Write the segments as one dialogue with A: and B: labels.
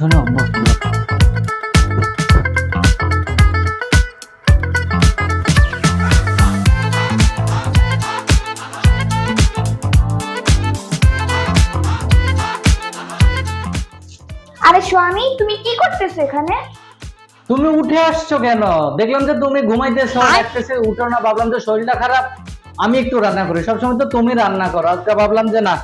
A: হলো আরে স্বামী তুমি কি করতেছো এখানে?
B: তুমি উঠে আসছো কেন? দেখলাম যে তুমি ঘুমাইতেছো আসতেছে উঠো না ভাবলাম যে শরীরটা খারাপ আমি একটু রান্না করি। সবসময় তো তুমি রান্না করো। আজকে ভাবলাম যে না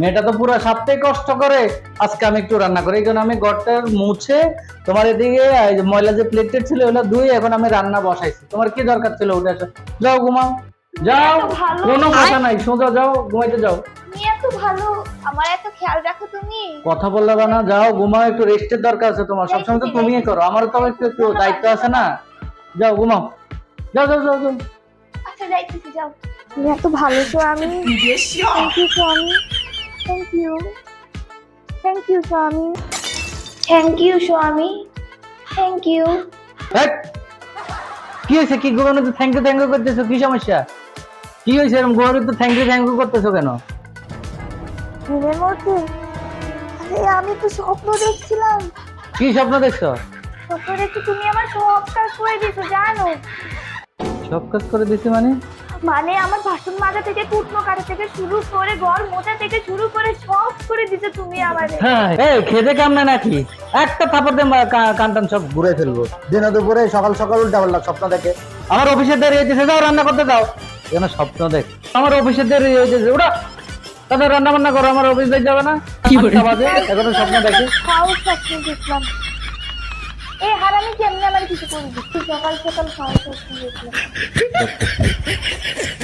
B: মেয়েটা তো পুরো সপ্তাহে কষ্ট করে। আজকে আমি একটু রান্না করি। এই জন্য আমি ঘরটা মুছে তোমার এদিকে ময়লা যে প্লেট ছিল ওগুলো ধুয়ে এখন আমি রান্না বসাইছি। তোমার কি দরকার ছিল? আসো যাও ঘুমাও। যাও। কোনো কথা নাই। সোজা যাও ঘুমাইতে যাও।
A: তুমি এত ভালো। আমার এত খেয়াল রাখো তুমি।
B: কথা বললে না যাও ঘুমাও একটু রেস্টের দরকার আছে তোমার। সবসময় তো তুমি করো। আমারও তো একটু একটু দায়িত্ব আছে না। যাও ঘুমাও। যাও যাও যাও যাও।
A: আচ্ছা যাইতেছি যাও। তুমি এত ভালো ইউ স্বামী থ্যাংক ইউ থ্যাংক ইউ স্বামী থ্যাংক ইউ স্বামী থ্যাংক ইউ
B: কি হয়েছে? কি ঘুমানো তো থ্যাংক ইউ থ্যাংক ইউ করতেছো? কি সমস্যা? কি হয়েছে? এরকম ঘুমানো তো থ্যাংক ইউ থ্যাংক ইউ করতেছো কেন?
A: ঘুমের মধ্যে? আরে আমি তো স্বপ্ন দেখছিলাম।
B: কি স্বপ্ন দেখছ?
A: স্বপ্ন দেখছি তুমি আমার সব কাজ করে দিছো জানো।
B: সব কাজ করে দিছি মানে?
A: মানে আমার বাসন মাজা থেকে কুটনো কাটা থেকে শুরু করে ঘর মোছা থেকে শুরু করে সব করে দিছো তুমি আমারে
B: হ্যাঁ এই খেতে কাম না নাকি? একটা থাপড় দিয়ে মা- কা- কান টান সব ঘুরে ফেলব। দিনে দুপুরে সকাল সকাল উল্টা পাল্টা স্বপ্ন দেখে। আমার অফিসের দেরি হয়েছে যাও রান্না করতে দাও কেন স্বপ্ন দেখ। আমার অফিসের দেরি হয়েছে ওটা তাদের রান্না বান্না করো আমার অফিস দেখ যাবে না। আটটা বাজে এখনও স্বপ্ন দেখি।
A: খাও স্বপ্ন দেখলাম। এই আমি কেমনে আমার কিছু করি সকাল সকাল খাওয়া